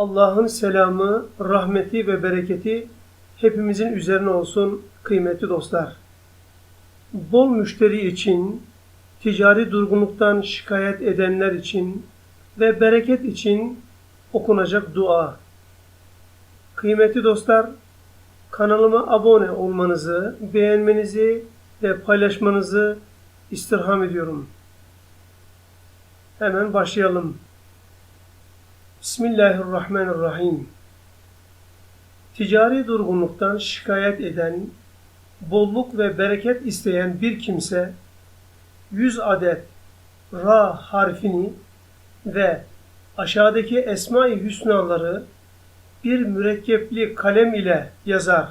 Allah'ın selamı, rahmeti ve bereketi hepimizin üzerine olsun kıymetli dostlar. Bol müşteri için, ticari durgunluktan şikayet edenler için ve bereket için okunacak dua. Kıymetli dostlar, kanalıma abone olmanızı, beğenmenizi ve paylaşmanızı istirham ediyorum. Hemen başlayalım. Bismillahirrahmanirrahim. Ticari durgunluktan şikayet eden, bolluk ve bereket isteyen bir kimse 100 adet Ra harfini ve aşağıdaki Esma-i Hüsnaları bir mürekkepli kalem ile yazar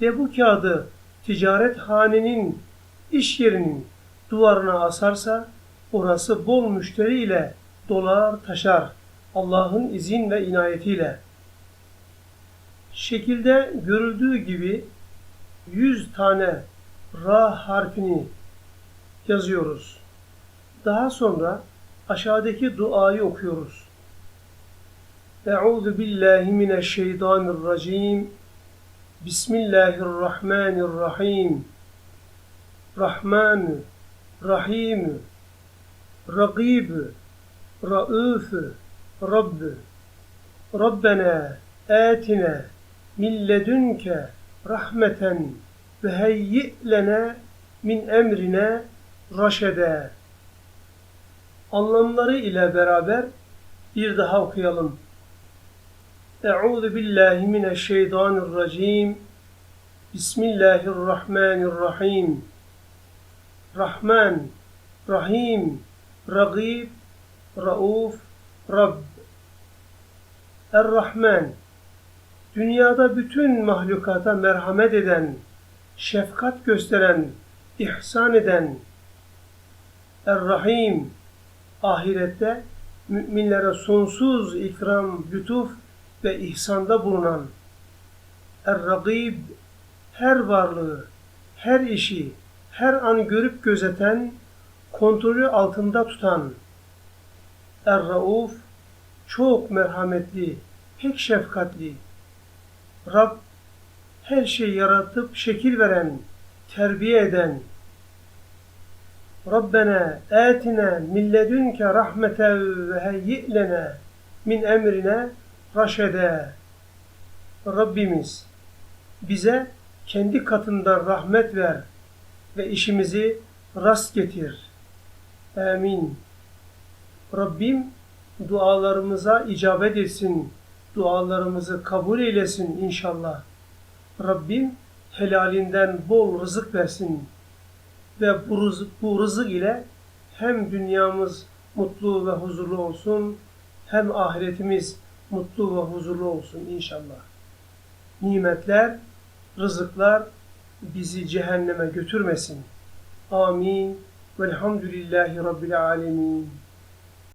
ve bu kağıdı ticaret hanenin iş yerinin duvarına asarsa orası bol müşteri ile dolar taşar Allah'ın izin ve inayetiyle. Şekilde görüldüğü gibi 100 tane Ra harfini yazıyoruz. Daha sonra aşağıdaki duayı okuyoruz. Euzu billahi mineşşeytanirracim. Bismillahirrahmanirrahim. Rahman, Rahim, Ragib, Rauf, Rabb. Rabbena atina min ledunke rahmeten ve heyyi min emrine raşede. Anlamları ile beraber bir daha okuyalım. Euzu billahi mineşşeytanirracim. Bismillahirrahmanirrahim. Rahman, Rahim, Ragib, Rauf, Rabb. Er-Rahman, dünyada bütün mahlukata merhamet eden, şefkat gösteren, ihsan eden, Er-Rahim, ahirette müminlere sonsuz ikram, lütuf ve ihsanda bulunan, Er-Ragib, her varlığı, her işi, her an görüp gözeten, kontrolü altında tutan, Er-Rauf, çok merhametli, pek şefkatli. Rab, her şeyi yaratıp şekil veren, terbiye eden. Rabbena atina min ledunke rahmeten ve heyyi min emrine raşede. Rabbimiz bize kendi katından rahmet ver ve işimizi rast getir. Amin. Rabbim dualarımıza icabet etsin. Dualarımızı kabul eylesin inşallah. Rabbim helalinden bol rızık versin. Ve bu rızık, bu rızık ile hem dünyamız mutlu ve huzurlu olsun, hem ahiretimiz mutlu ve huzurlu olsun inşallah. Nimetler, rızıklar bizi cehenneme götürmesin. Amin. Velhamdülillahi Rabbil alemin.